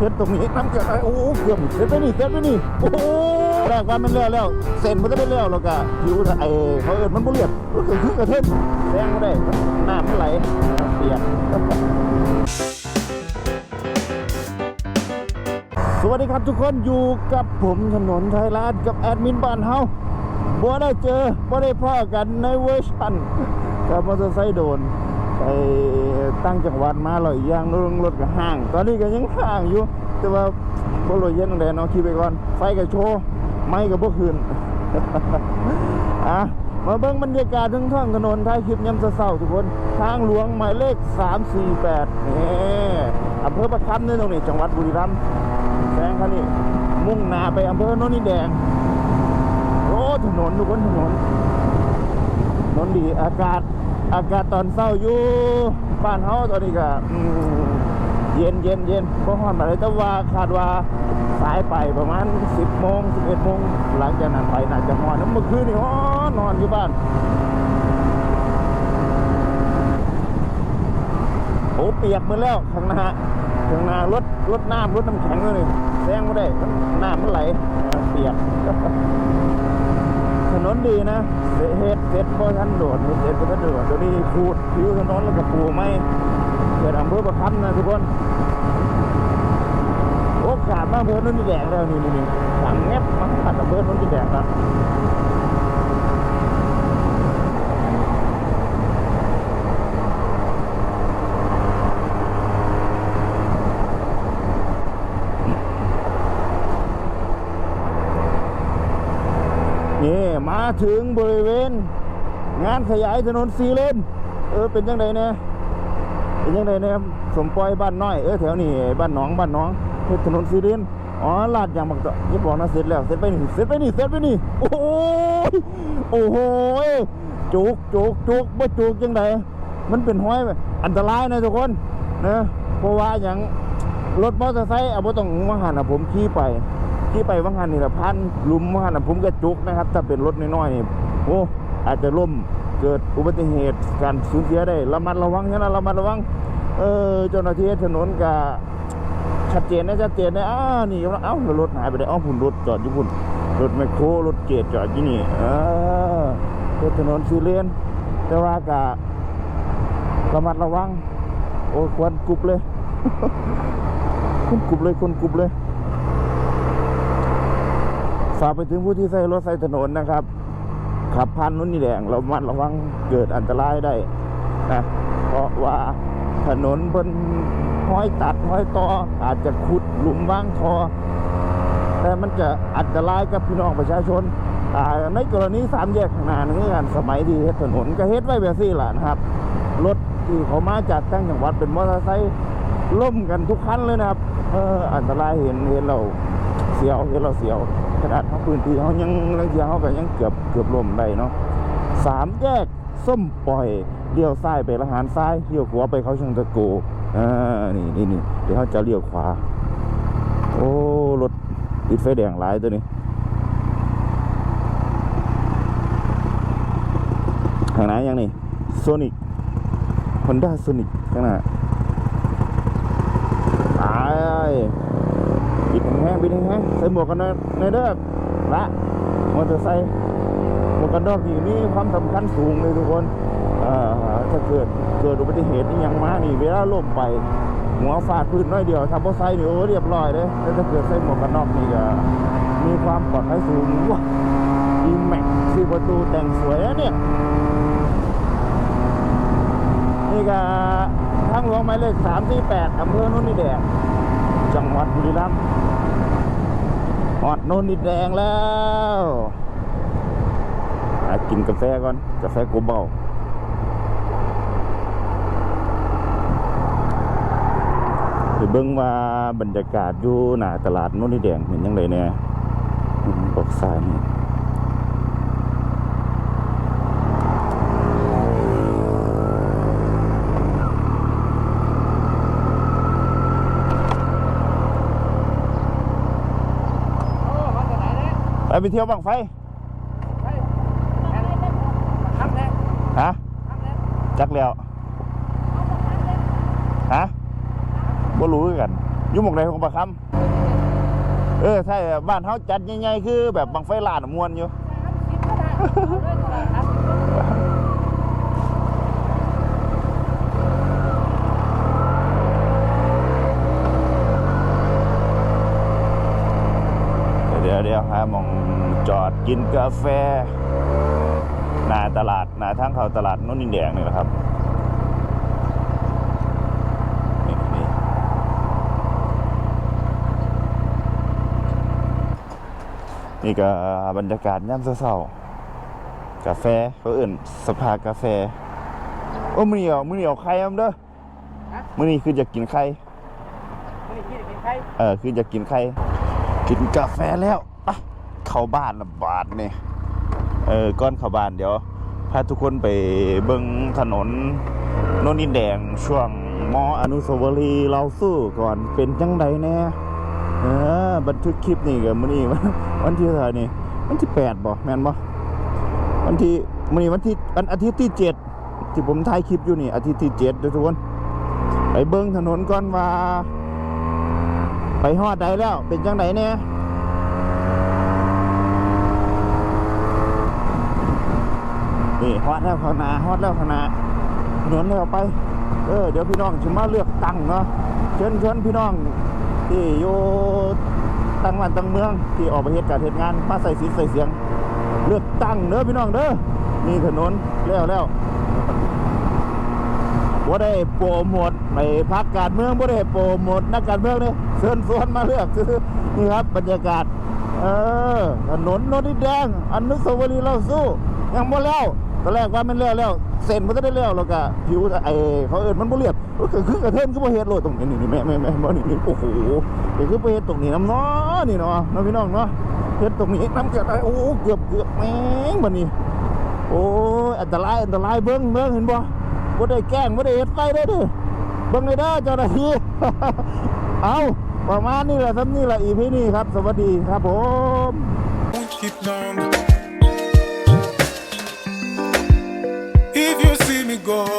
เฮ็ดตรงนี้น้ำเกลือโอ้โหเกือบเสร็จไปนี่เสร็จไปนี่โอ้แรกว่ามันแล้วแล้วเส้นมันจะได้แล้วแล้วก็ผิวไอ้เขาเอิ้นมันบ่เรียบก็คือคือกระเทมแดงบ่ได้นน้ำมันไหลเปียกสวัสดีครับทุกคนอยู่กับผมถนนไทยรัฐกับแอดมินบ้านเฮาบ่ได้เจอบ่ได้พ่อกันในเวอร์ชันกับมอเตอร์ไซค์โดน ไปตั้งจังหวัดมาเลยอย่างรถรถก็ห่าง ตอนนี้ก็ยังห่างอยู่ แต่ว่าบรู้เย็นตรงใดเนาะขี่ไปก่อนไฟก็โชว์ไม้ก็บ่คืนอะมาเบิ่งบรรยากาศทั้งท้องถนนท้ายคลิปยามเช้าทุกคน ทางหลวงหมายเลข 348นี่อำเภอประคำนี่ตรงนี้ จังหวัดบุรีรัมย์แซงคันนี้ มุ่งหน้าไปอำเภอโนนดิแดง โอ้ ถนนทุกคนถนนถนนดีอากาศ อากาศตอนเช้าอยู่บ้านเฮาตอนนี้ก็เย็นเย็นเย็นก็ฮ้อนมาเลยแต่ว่าคาดว่าสายไปประมาณ 10โมง11โมงหลังจากนั้นไปน่าจะฮ้อนแล้วเมื่อคืนนี่ฮ้อนนอนอยู่บ้านโอ้เปียกหมดแล้วข้างหน้าข้างหน้ารถรถน้ำรถน้ำแข็งเลยแซงไม่ได้น้ำมันไหลเปียก ถนนดีนะเสเฮ็ดเสร็จพอท่านโดดเฮ็ดเสร็จพอท่านโดดเดี๋ยวนี้ขูดผิวถนนแล้วก็ปูไม่เกิดอำเภอประคำนะทุกคนโอ้ขาดมากเพื่อนนนที่แดงแล้วนี่นี่นี่ถังแงบมาขัดอำเภอโนนที่แดงครับ นี่มา ถึงบริเวณ งานขยายถนนสีเลนเออเป็นยังไงเนี่ยเป็นยังไงเนี่ยสมปอยบ้านน้อยเออแถวนี้บ้านหนองบ้านหนองถนนสีเลนอ๋อลาดยางบักตะอย่บอกนะเสร็จแล้วเสร็จไปนี่เสร็จไปนี่เสร็จไปนี่โอ้โหโอ้โหจุกจุกจุกบ่จุกยังไงมันเป็นห้อยอันตรายนะทุกคนนะเพราะว่าอย่างรถมอเตอร์ไซค์เอาบ่ต้องมาหันอะผมขี่ไป ที่ไปวังหันนี่ละพันลุมวังหันผมกระจุกนะครับ ถ้าเป็นรถน้อยๆนี่โอ้อาจจะล่มเกิดอุบัติเหตุการสูญเสียได้ระมัดระวังนะระมัดระวังเออเจ้าหน้าที่ถนนก็ชัดเจนนะชัดเจนนะอ้านี่เอ้ารถหายไปได้อ้าวพุ่นรถจอดอยู่พุ่นรถไมคโครรถเกตจอดอยู่นี่เออรถถนนสีเลนแต่ว่าก็ระมัดระวังโอ้ควรกรุบเลยคนกรุบเลยคนกรุบเลย ฝากไปถึงผู้ที่ใช้รถใช้ถนนนะครับ ขับผ่านนู้นนี่แดงเรามัดระวังเกิดอันตรายได้นะเพราะว่าถนนบนห้อยตัดห้อยต่ออาจจะขุดหลุมว่างทอ แต่มันจะอันตรายกับพี่น้องประชาชนในกรณีสามแยกข้างหน้านี่งานสมัยที่เฮ็ดถนนก็เฮ็ดไว้แบบนี้แหละนะครับ รถที่เขามาจากต่างจังหวัดเป็นมอเตอร์ไซค์ล่มกันทุกคันเลยนะครับ เอออันตรายเห็นเห็นเรา เสียวเห็นเราเสียวขนาดเขาพื้นที่เขายังลังเทียเขาก็ยังเกือบเกือบล่มได้เนาะสามแยกส้มปล่อยเลี้ยวซ้ายไปละหารซ้ายเลี้ยวขวาไปเขาช่างตะโกอ่านี่นี่นี่เดี๋ยวเขาจะเลี้ยวขวา โอ้รถติดไฟแดงหลายตัวนี้ข้างหน้ายังนี่โซนิกฮอนด้าโซนิกข้างหน้าตายปิ งๆปิดแห้งๆใส่หมวกกันน็อกในเด้อละมอเตอร์ไซค์หมวกกันน็อกนี่มีความสำคัญสูงเลยทุกคนถ้าเกิดเกิดอุบัติเหตุนี่ยังมานี่เวลาล่มไป หัวฟาดพื้นน้อยเดียวทำเพราะไซค์นี่โอ้เรียบร้อยเลยแล้วถ้าเกิดใส่หมวกกันน็อกนี่ก็มีความปลอดภัยสูงว้าดีแม็กสี่ประตูแต่งสวยนะเนี่ยนี่ก็ทางหลวงหมายเลขสามสี่แปดอำเภอโนนดิแดงจังหวัดบุรีรัมย์ ฮอดโนนดินแดงแล้วหากินกาแฟก่อน กาแฟกูเบาไปเบิ้งว่าบรรยากาศอยู่หน้าตลาดโนนดินแดงเป็นยังไงเนี่ยบอกสายนี่ ไปเที่ยวบังไฟฮะจักแล้วฮะบ่รู้กันยุ่หมองในของปะคำเออใช่บ้านเขาจัดใหญ่ๆคือแบบบังไฟลานมวนอยู่เเดี๋ยวหาหมองจอดกินกาแฟหน้าตลาดหน้าทางเข้าตลาดโน้นดินแดงนี่แหละครับนี่นี่นี่ก็บรรยากาศย่ำเศร้าๆกาแฟเขาเอื่นสภากาแฟ โอ้มือเหนียวมือเหนียวไข่อำเด้อมือนี้คือจะกินไข่เออคือจะกินไข่กินกาแฟแล้ว อะเข้าบ้านละบาทนี่เออก้อนเข้าบ้านเดี๋ยวพาทุกคนไปเบิ่งถนนโนนินแดงช่วงมออนุสาวรีย์เราสู้ก่อนเป็นจังใดแน่เออบันทึกคลิปนี่กับมื้อนี้วันที่เท่าไหร่นี่วันที่แปดบ่แม่นบ่วันที่มื้อนี้วันที่วันอาทิตย์ที่เจ็ดที่ผมถ่ายคลิปอยู่นี่อาทิตย์ที่เจ็ดเด้อทุกคนไปเบิ่งถนนก่อนว่า ไปฮอดใดแล้วเป็นจังไดเนี่ นี่ฮอดแล้วข้างหน้าฮอดแล้วข้างหน้าถนนแล้วไป เออเดี๋ยวพี่น้องจะมาเลือกตั้งเนาะเชิญเชิญพี่น้อง ที่อยู่ตั้งบ้านตั้งเมืองที่ออกไปเหตุการณ์เหตุงานมาใส่สีใส่เสียง เลือกตั้งเด้อพี่น้องเด้อนี่ถนนแล้วแล้วบ่ได้โปรโมทในพักการเมืองบ่ได้โปรโมทนักการเมืองเลยเชิญชวนมาเลือกซื้อนี่ครับบรรยากาศ เออถนนโนนดิแดงอนุสาวรีย์เราสู้ยังบ่แล้ว ตอนแรกว่ามันแล้วแล้วเซ็นมันก็ได้แล้วแล้วก็ผิวไอ้เขาเอิ้นมันบ่เรียบก็คือคือกระเทินคือบ่เฮ็ดโลดตรงนี้นี่นี่แม่แม่แม่บ่นี่นี่โอ้โหนี่คือบ่เฮ็ดตรงนี้น้ำเนาะนี่เนาะเนาะพี่น้องเนาะเฮ็ดตรงนี้น้ำเกิดอะไรโอ้เกือบเกือบแม่งบัดนี้โอ้อันตรายอันตรายเบิ้งเบิ้งเห็นบ่บ่ได้แกล้งบ่ได้เฮ็ดไฟได้เด้อเบิ้งเลยเด้อเจ้าหน้าที่เอาประมาณนี้แหละครับนี่แหละอีพีนี้ครับ สวัสดีครับผม go.